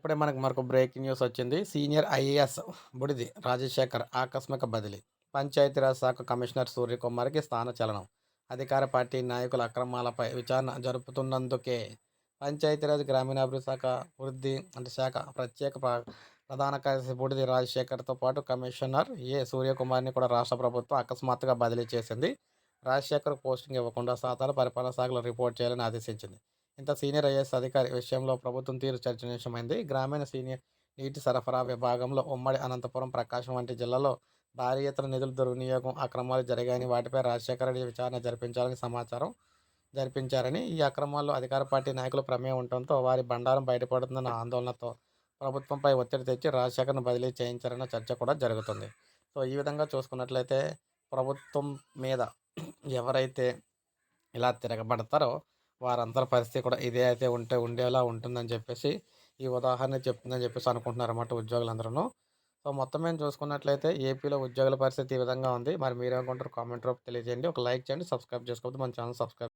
ఇప్పుడే మనకు మరొక బ్రేకింగ్ న్యూస్ వచ్చింది. సీనియర్ ఐఏఎస్ బుడిది రాజశేఖర్ ఆకస్మిక బదిలీ. పంచాయతీరాజ్ శాఖ కమిషనర్ సూర్యకుమార్కి స్థానచలనం అధికార పార్టీ నాయకుల అక్రమాలపై విచారణ జరుపుతున్నందుకే పంచాయతీరాజ్ గ్రామీణాభివృద్ధి శాఖ వృద్ధి అంటే శాఖ ప్రత్యేక ప్రధాన కార్యదర్శి బుడిది రాజశేఖర్తో పాటు కమిషనర్ ఏ సూర్యకుమార్ని కూడా రాష్ట్ర ప్రభుత్వం అకస్మాత్తుగా బదిలీ చేసింది. రాజశేఖర్ పోస్టింగ్ ఇవ్వకుండా సాధారణ పరిపాలన శాఖలో రిపోర్ట్ చేయాలని ఆదేశించింది. ఇంత సీనియర్ ఐఏఎస్ అధికారి విషయంలో ప్రభుత్వం తీరు చర్చనీయమైంది. గ్రామీణ సీనియర్ నీటి సరఫరా విభాగంలో ఉమ్మడి అనంతపురం ప్రకాశం వంటి జిల్లాలో భారీ ఎత్తున నిధుల దుర్వినియోగం అక్రమాలు జరిగాయని వాటిపై రాజశేఖర రెడ్డి విచారణ జరిపించాలని సమాచారం జరిపించారని ఈ అక్రమాల్లో అధికార పార్టీ నాయకుల ప్రమేయం ఉండటంతో వారి బండారం బయటపడుతుందన్న ఆందోళనతో ప్రభుత్వంపై ఒత్తిడి తెచ్చి రాజశేఖర్ను బదిలీ చేయించారన్న చర్చ కూడా జరుగుతుంది. సో ఈ విధంగా చూసుకున్నట్లయితే ప్రభుత్వం మీద ఎవరైతే ఇలా తిరగబడతారో వారందరి పరిస్థితి కూడా ఇదే అయితే ఉంటే ఉండేలా ఉంటుందని చెప్పేసి ఈ ఉదాహరణ చెప్తుందని చెప్పేసి అనుకుంటున్నారు అన్నమాట ఉద్యోగులందరూ సో మొత్తం మేము చూసుకున్నట్లయితే ఏపీలో ఉద్యోగుల పరిస్థితి ఈ విధంగా ఉంది. మరి మీరేమనుకుంటారు కామెంట్ రూపంలో తెలియజేయండి. ఒక లైక్ చేయండి సబ్స్క్రైబ్ చేసుకోవద్దు. మన ఛానల్ సబ్స్క్రైబ్